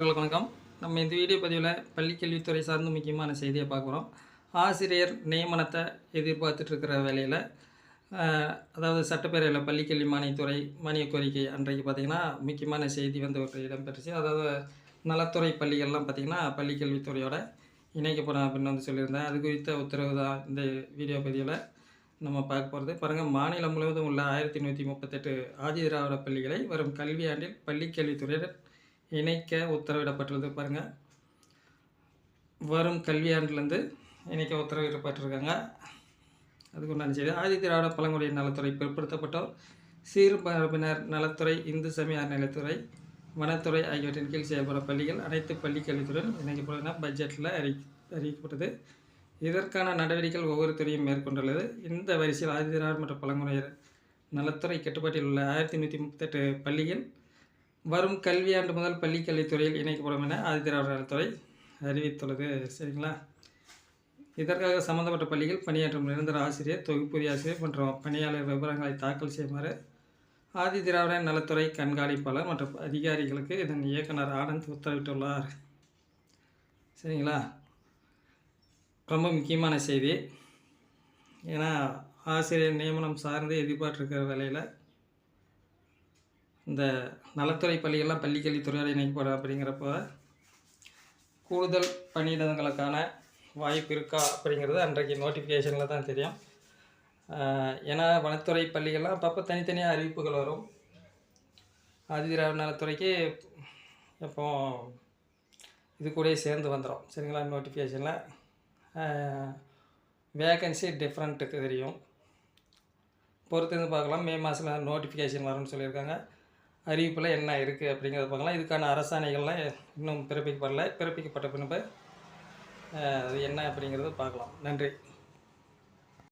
உங்களுக்கு வணக்கம். நம்ம இந்த வீடியோ பதிவில் பள்ளிக்கல்வித்துறை சார்ந்த முக்கியமான செய்தியை பார்க்குறோம் ஆசிரியர் நியமனத்தை எதிர்பார்த்துட்ருக்கிற வேலையில் அதாவது சட்டப்பேரவையில் பள்ளிக்கல்வி மானியத்துறை மானிய கோரிக்கை அன்றைக்கு பார்த்திங்கன்னா முக்கியமான செய்தி வந்து ஒரு இடம்பெற்றுச்சு. அதாவது நலத்துறை பள்ளிகள்லாம் பார்த்திங்கன்னா பள்ளிக்கல்வித்துறையோட இணைக்கப்படும் அப்படின்னு வந்து சொல்லியிருந்தேன். அது குறித்த உத்தரவு தான் இந்த வீடியோ பதிவில் நம்ம பார்க்க போகிறது பாருங்கள் மாநிலம் முழுவதும் உள்ள ஆயிரத்தி நூற்றி முப்பத்தெட்டு ஆதி திராவிட பள்ளிகளை வரும் கல்வியாண்டில் பள்ளிக்கல்வித்துறையுடன் இணைக்க உத்தரவிடப்பட்டுள்ளது பாருங்கள் வரும் கல்வியாண்டுலேருந்து இணைக்க உத்தரவிடப்பட்டிருக்காங்க. அதுக்கு உண்டான செய்தி ஆதி திராவிட பழங்குடியின் நலத்துறை பிற்படுத்தப்பட்டோர் சீர்மரபினர் நலத்துறை இந்து சமய அறநிலைத்துறை வனத்துறை ஆகியவற்றின் கீழ் செயல்படும் பள்ளிகள் அனைத்து பள்ளி கல்வித்துறையும் இணைக்கப்படும் பட்ஜெட்டில் அறி அறிவிக்கப்பட்டது. இதற்கான நடவடிக்கைகள் ஒவ்வொரு துறையும் மேற்கொண்டுள்ளது. இந்த வரிசையில் ஆதி திராவிட மற்றும் பழங்குடியினர் நலத்துறை கட்டுப்பாட்டில் உள்ள ஆயிரத்தி நூற்றி முப்பத்தெட்டு பள்ளிகள் வரும் கல்வியாண்டு முதல் பள்ளி கல்வித்துறையில் இணைக்கப்படும் என ஆதிதிராவிட நலத்துறை அறிவித்துள்ளது. சரிங்களா? இதற்காக சம்பந்தப்பட்ட பள்ளிகள் பணியாற்றும் நிரந்தர ஆசிரியர் தொகுப்புரி ஆசிரியர் மற்றும் பணியாளர் விவரங்களை தாக்கல் செய்யுமாறு ஆதி திராவிட நலத்துறை கண்காணிப்பாளர் மற்றும் அதிகாரிகளுக்கு இதன் இயக்குனர் ஆனந்த் உத்தரவிட்டுள்ளார். சரிங்களா? ரொம்ப முக்கியமான செய்தி. ஏன்னா ஆசிரியர் நியமனம் சார்ந்து எதிர்பார்த்துருக்கிற வேலையில் இந்த நலத்துறை பள்ளிகள்லாம் பள்ளிக்கல்வித்துறையோடு இணைக்கப்படும் அப்படிங்கிறப்ப கூடுதல் பணியிடங்களுக்கான வாய்ப்பு இருக்கா அப்படிங்கிறது அன்றைக்கு நோட்டிஃபிகேஷனில் தான் தெரியும். ஏன்னா வனத்துறை பள்ளிகள்லாம் அப்பப்போ தனித்தனியாக அறிவிப்புகள் வரும். ஆதிதிராவிட நலத்துறைக்கு எப்போ இது கூடயே சேர்ந்து வந்துடும் சரிங்களா? நோட்டிஃபிகேஷனில் வேகன்சி டிஃப்ரெண்ட்டுக்கு தெரியும். பொறுத்திருந்து பார்க்கலாம். மே மாதத்தில் நோட்டிஃபிகேஷன் வரும்னு சொல்லியிருக்காங்க. அறிவிப்பில் என்ன இருக்குது அப்படிங்கிறத பார்க்கலாம். இதுக்கான அரசாணைகள்லாம் இன்னும் பிறப்பிக்கப்படலை. பிறப்பிக்கப்பட்ட பின்பு அது என்ன அப்படிங்கிறத பார்க்கலாம். நன்றி.